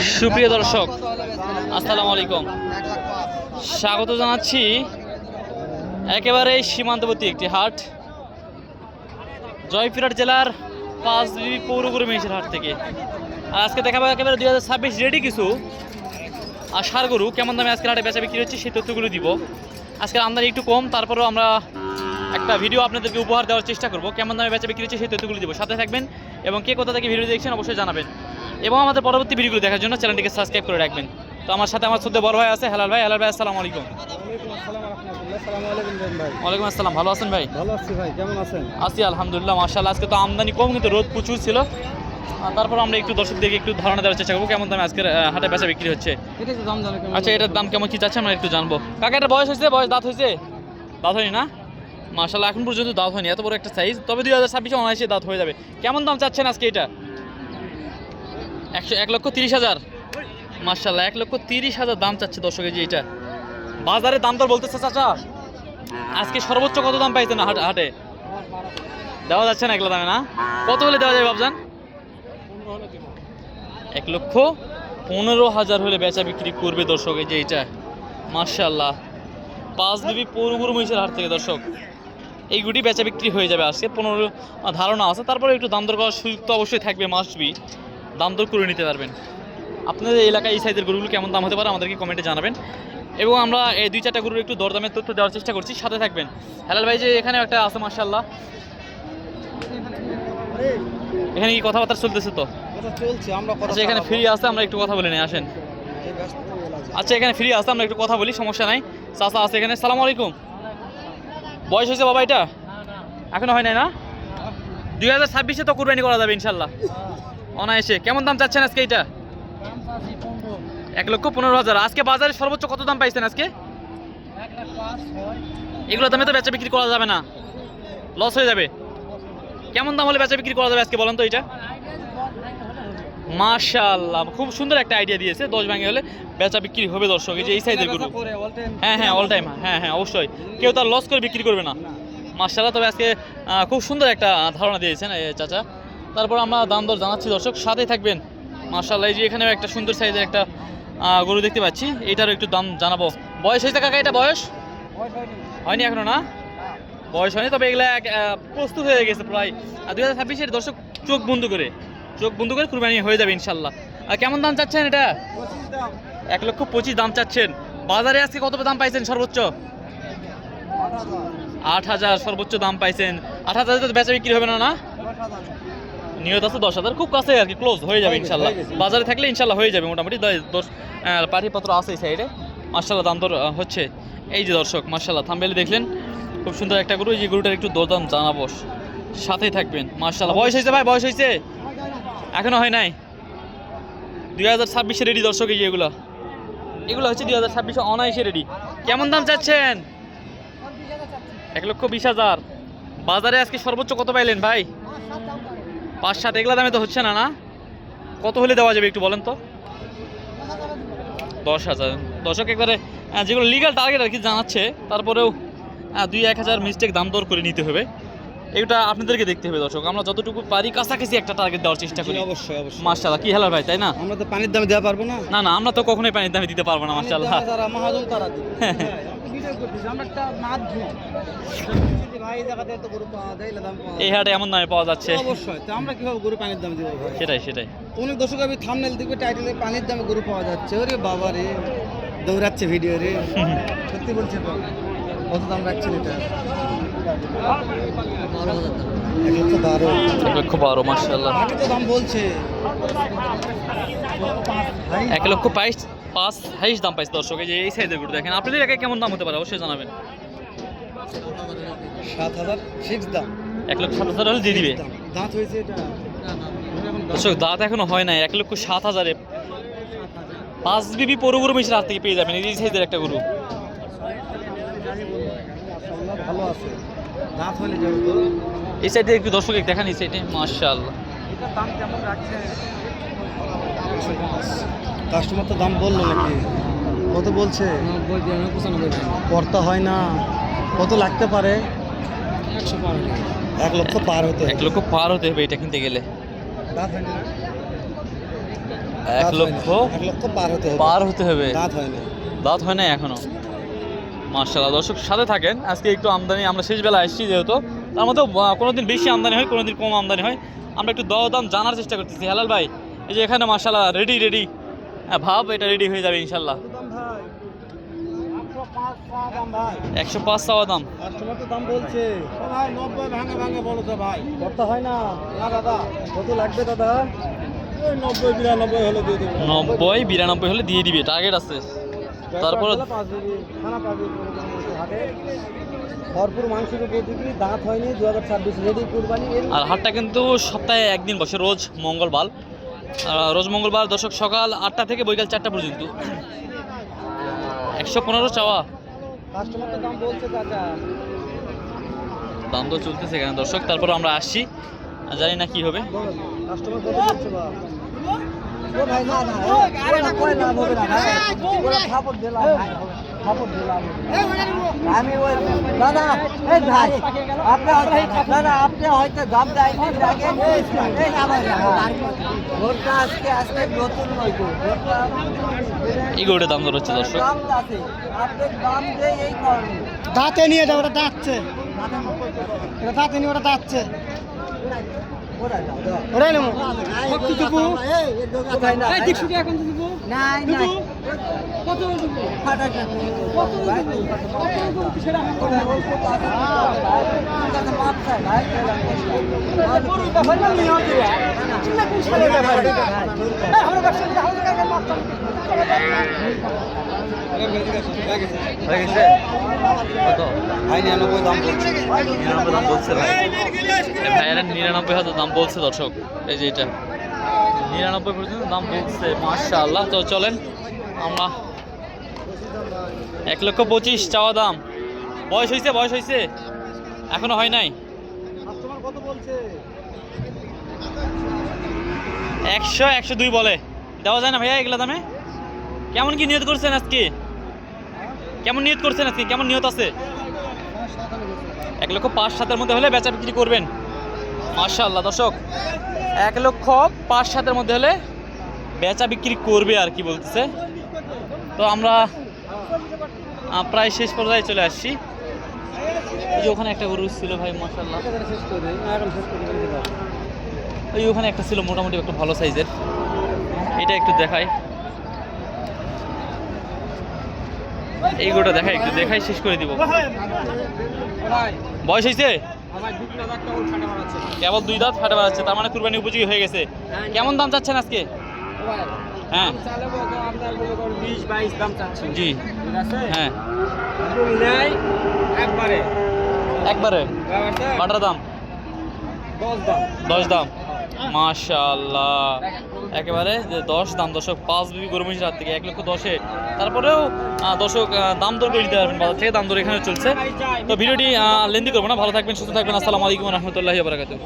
সুপ্রিয় দর্শক, আসসালামু আলাইকুম। স্বাগত জানাচ্ছি একেবারে সীমান্তবর্তী একটি হাট, জয়পুরহাট জেলার পাঁচবিবি পৌরগুরু মেহেশের হাট থেকে। আর আজকে দেখাবো একেবারে দুই হাজার ছাব্বিশ রেডি কিছু। আর সার গরু, কেমন দামে আজকে হাটে বেচা বিক্রি হচ্ছে সেই তথ্যগুলো দিব। আজকের আমদানি একটু কম, তারপরেও আমরা একটা ভিডিও আপনাদেরকে উপহার দেওয়ার চেষ্টা করব। কেমন দামে বেচা বিক্রি হচ্ছে সেই তথ্যগুলো দিব। সাথে থাকবেন এবং কে কোথা থেকে ভিডিও দেখছেন অবশ্যই জানাবেন। এবং আমাদের পরবর্তী ভিডিওগুলো দেখার জন্য চ্যানেলটিকে সাবস্ক্রাইব করে রাখবেন। তো আমার সাথে আমার সদ্য বড় ভাই আছে হেলাল ভাই। হেলাল ভাই আসসালামু আলাইকুম। ওয়ালাইকুম আসসালাম ভালো আছেন ভাই? ভালো আছি ভাই কেমন আছেন? আছি আলহামদুলিল্লাহ মার্শাল্লাহ আজকে তো আমদানি কম কিন্তু রোদ প্রচুর ছিল। তারপর আমরা একটু দর্শকদেরকে একটু ধারণা দেওয়ার চেষ্টা করব কেমন দামে আজকের হাটে বেচা বিক্রি হচ্ছে। আচ্ছা এটার দাম কেমন কি চাচ্ছে আমরা একটু জানব। কাকা এটা বয়স হয়েছে বয়স দাঁত হয়েছে? দাঁত হয়নি না? মার্শাল্লাহ এখন পর্যন্ত দাঁত হয়নি এত বড় একটা সাইজ তবে দুই হাজার ছাব্বিশে অনায়াসে দাঁত হয়ে যাবে। কেমন দাম চাচ্ছেন আজকে এটা? একশো, এক লক্ষ তিরিশ হাজার। মার্শাল্লাহ এক লক্ষ তিরিশ হাজার দাম চাচ্ছে দর্শকের যে এটা। বাজারে দাম দর বলতেছে চাচা। আজকে সর্বোচ্চ কত দাম পাইছেন হাট দেওয়া যাচ্ছে না এগুলো দামে, না? কত হলে দেওয়া যাবে বাবজান এক লক্ষ পনেরো হাজার হলে বেচা বিক্রি করবে দর্শক এই যে এটা। মার্শাল্লাহ পাঁচ দেবী পৌরগুরু মহিষের হাট থেকে দর্শক। এই গুটি বেচা বিক্রি হয়ে যাবে আজকে। পনেরো, ধারণা আছে। তারপরে একটু দাম দর করার সুযোগ তো অবশ্যই থাকবে মাস্টবি দাম দর করে নিতে পারবেন। আপনাদের এলাকায় এই সাইজের গরুগুলো কেমন দাম হতে পারে আমাদেরকে কমেন্টে জানাবেন। এবং আমরা এই দুই চারটা গরুর একটু দরদামের তথ্য দেওয়ার চেষ্টা করছি সাথে থাকবেন। হেলাল ভাই যে এখানে একটা আছে মার্শাল্লাহ এখানে কি কথাবার্তা চলতেছে তো? চলছে আচ্ছা এখানে ফ্রি আছে আমরা একটু কথা বলে নিই আসেন। আচ্ছা এখানে ফ্রি আছে আমরা একটু কথা বলি সমস্যা নাই। চাচা আছে এখানে সালাম আলাইকুম। বয়স হয়েছে বাবা এটা? এখনও হয় নাই না? দুই হাজার ছাব্বিশে তো কুরবানি করা যাবে ইনশাল্লাহ অনায়াসে। কেমন দাম চাচ্ছেন আজকে এটা এক লক্ষ পনেরো হাজার। আজকে বাজারে সর্বোচ্চ কত দাম পাইছেন আজকে? এগুলো দামে তো বেচা বিক্রি করা যাবে না। লস হয়ে যাবে। কেমন দাম হলে বেচা বিক্রি করা যাবে আজকে বলেন তো এটা মাশাআল্লাহ, খুব সুন্দর একটা আইডিয়া দিয়েছে। দশ ভাঙে হলে বেচা বিক্রি হবে দর্শক, এই যে এই সাইজের গরু। হ্যাঁ হ্যাঁ অল টাইম হ্যাঁ হ্যাঁ অবশ্যই। কেউ তার লস করে বিক্রি করবে না। মার্শাল্লাহ তবে আজকে খুব সুন্দর একটা ধারণা দিয়েছেন চাচা। তারপর আমরা দাম দর জানাচ্ছি দর্শক সাথে থাকবেন। মার্শাল্লাহ এই যে এখানেও একটা সুন্দর সাইজের একটা গরু দেখতে পাচ্ছি। এটারও একটু দাম জানাব। বয়স হয়েছে কাকা এটা বয়স? হয়নি। এখনও না? বয়স হয়নি তবে এগুলা এক, প্রস্তুত হয়ে গেছে প্রায়। আর দুই হাজার ছাব্বিশের দর্শক চোখ বন্ধ করে চোখ বন্ধ করে কুরবানি হয়ে যাবে ইনশাল্লাহ আর কেমন দাম চাচ্ছেন এটা? এক লক্ষ পঁচিশ দাম চাচ্ছেন। বাজারে আজকে কত দাম পাইছেন সর্বোচ্চ? আট হাজার। সর্বোচ্চ দাম পাইছেন। আট হাজার তো বেচা বিক্রি হবে না না? নিয়ত আছে দশ হাজার। খুব কাছে আর কি ক্লোজ হয়ে যাবে ইনশাল্লাহ। বাজারে থাকলে ইনশাল্লাহ হয়ে যাবে মোটামুটি। দশ পাঠিপত্র আছে এই সাইডে মার্শাল্লাহ দাম দর হচ্ছে। এই যে দর্শক মার্শাল্লাহ থাম্বেলে দেখলেন। খুব সুন্দর একটা গরু এই যে গরুটার একটু দরদাম জানাব। সাথেই থাকবেন মার্শাল্লাহ বয়স হয়েছে ভাই বয়স হয়েছে। এখনও হয় নাই? দুই হাজার ছাব্বিশে রেডি দর্শক এই যে এগুলো। এগুলো হচ্ছে দুই হাজার ছাব্বিশে অনায়াসে রেডি কেমন দাম চাচ্ছেন? এক লক্ষ বিশ হাজার। বাজারে আজকে সর্বোচ্চ কত পাইলেন ভাই? পাঁচ সাত এগুলা দামে তো হচ্ছে না না? কত হলে দেওয়া যাবে একটু বলেন তো? দশ হাজার। দশক একবারে যেগুলো লিগাল টার্গেট আর কি জানাচ্ছে তারপরেও দুই এক হাজার মিস্টেক দাম দর করে নিতে হবে। এটা আপনাদেরকে দেখতে হবে দর্শক। আমরা যতটুকু পারি কাছাকাছি একটা টার্গেট দেওয়ার চেষ্টা করি। অবশ্যই অবশ্যই। কি হেলার ভাই তাই না? আমরা তো পানির দামে দেওয়া পারব না? না না আমরা তো কখনোই পানির দামে দিতে পারব না যারা মহাজন তারা দিবে। এই হাটে এমন দামে পাওয়া যাচ্ছে। অবশ্যই। তো আমরা কীভাবে গরু পানির দাম দিব সেটাই সেটাই। অনেক দর্শক আমি থামনেল দিকে টাইটেলে পানির দামে গরু পাওয়া যাচ্ছে। ওরে বাবা রে দৌড়াচ্ছে ভিডিও রে। সত্যি বলছে কত দাম রাখছেন এটা? এক লক্ষ বারো। তো দাম বলছে। এক লক্ষ বাইশ পাঁচ হাইশ দাম পাইছে দর্শক এই যে এই সাইজের গরু দেখেন। আপনাদের এলাকায় কেমন দাম হতে পারে? অবশ্যই জানাবেন। সাত হাজার ফিক্স দাম। এক লক্ষ সাত হাজার হলে দিয়ে দিবে। দাঁত হয়েছে এটা। দর্শক দাঁত এখনও হয় নাই। এক লক্ষ সাত হাজারে পাঁচ বিবি পরু গরু মিশে হাত থেকে পেয়ে যাবেন। এই সাইজের একটা গরু। ভালো আছে। দাঁত হলে এই সাইডে একটু দর্শক দেখান এই সাইডে দাম কেমন রাখছে? কাস্টমার তো দাম বলল নাকি? কত বলছে? কর্তা হয় না। কত লাগতে পারে? এক লক্ষ পার হতে এক লক্ষ পার হতে হবে এটা কিনতে গেলে। না? এক লক্ষ এক লক্ষ পার হতে হবে। পার হতে হবে। দাঁত হয়নি দাঁত হয় না এখনও। মার্শাল্লাহ দর্শক সাথে থাকেন। আজকে একটু আমদানি আমরা শেষ বেলা আসছি যেহেতু। তার মধ্যে কোনো দিন বেশি আমদানি হয় কোনো দিন কম আমদানি হয়। আমরা একটু দর দাম জানার চেষ্টা করতেছি। হালাল ভাই এই যে এখানে মার্শাল্লাহ রেডি রেডি হ্যাঁ ভাব এটা রেডি হয়ে যাবে ইনশাল্লাহ। একশো পাঁচ চাওয়া দাম। দাম বলছে। ভাই নব্বই ভাঙে ভাঙে বলো তো ভাই কত হয় না? না দাদা কত লাগবে দাদা? নব্বই বিরানব্বই হলে দিয়ে দেবো। নব্বই বিরানব্বই হলে দিয়ে দিবে টার্গেট আছে। তারপর ভরপুর দিবি দাঁত হয়নি দু হাজার ছাব্বিশ রেডি কুরবানি আর হাটটা কিন্তু সপ্তাহে একদিন বসে রোজ মঙ্গলবার। রোজ মঙ্গলবার দর্শক সকাল আটটা থেকে বৈকাল চারটা পর্যন্ত একশো পনেরো চাওয়া দাম তো চলতেছে এখানে দর্শক তারপর আমরা আসছি জানি না কি হবে আমি ওই দাদা এই ভাই আপনি হয়তো দাদা আপনি হয়তো দাম দেয়নি দেখেন ভোটটা আজকে নতুন এই দাম দর্শক? দাঁতে নিয়ে যাও ওটা দাঁতছে। এটা দাঁতে নিয়ে ওটা দাঁতছে। ওরাই নেব। কোথায় না কত ফাটা কত হয়ে গেছে? কত? ভাই নিরানব্বই দাম বলছে। নিরানব্বই দাম বলছে ভাইয়েরা নিরানব্বই হাজার দাম বলছে দর্শক। এই যে এটা। নিরানব্বই পর্যন্ত দাম বলছে মাশা আল্লাহ তো চলেন আমরা। এক লক্ষ পঁচিশ চাওয়া দাম। বয়স হয়েছে বয়স হয়েছে এখনও হয় নাই। একশো একশো দুই বলে। দেওয়া যায় না ভাইয়া এগুলা দামে? কেমন কি নিয়ত করছেন আজকে? কেমন নিয়ত করছেন আজকে? কেমন নিয়ত আছে? এক লক্ষ পাঁচ সাতের মধ্যে হলে বেচা বিক্রি করবেন। মার্শাল্লাহ দর্শক। এক লক্ষ পাঁচ সাতের মধ্যে হলে বেচা বিক্রি করবে আর কি বলতেছে। তো আমরা প্রায় শেষ পর্যায়ে চলে আসছি। যে ওখানে একটা গরু ছিল ভাই পারব ওই ওখানে একটা ছিল মোটামুটি একটা ভালো সাইজের। এটা একটু দেখাই। এই গোটা দেখাই, একটু দেখাই, শেষ করে দিব। বয়স হয়েছে? কেবল দুই দাঁত ফাটে বেড়াচ্ছে, তার মানে কুরবানি উপযোগী হয়ে গেছে। কেমন দাম চাচ্ছেন আজকে? হ্যাঁ। বিশ বাইশ দাম চাচ্ছি। জি। ঠিক আছে? হ্যাঁ। নেয় একবারে। একবারে? বাটার দাম? দশ দাম। মাশাল্লাহ একেবারে যে দশ দাম দর্শক পাঁচ বিবি গরু মহিষের হাত থেকে এক লক্ষ দশে। তারপরেও আহ, দর্শক দাম দর করে দিতে পারবেন বাজার থেকে দাম দর এখানে চলছে। তো ভিডিওটি লেন্দি করব না ভালো থাকবেন সুস্থ থাকবেন আসসালামু আলাইকুম রহমতুল্লাহি বারাকাতুহ।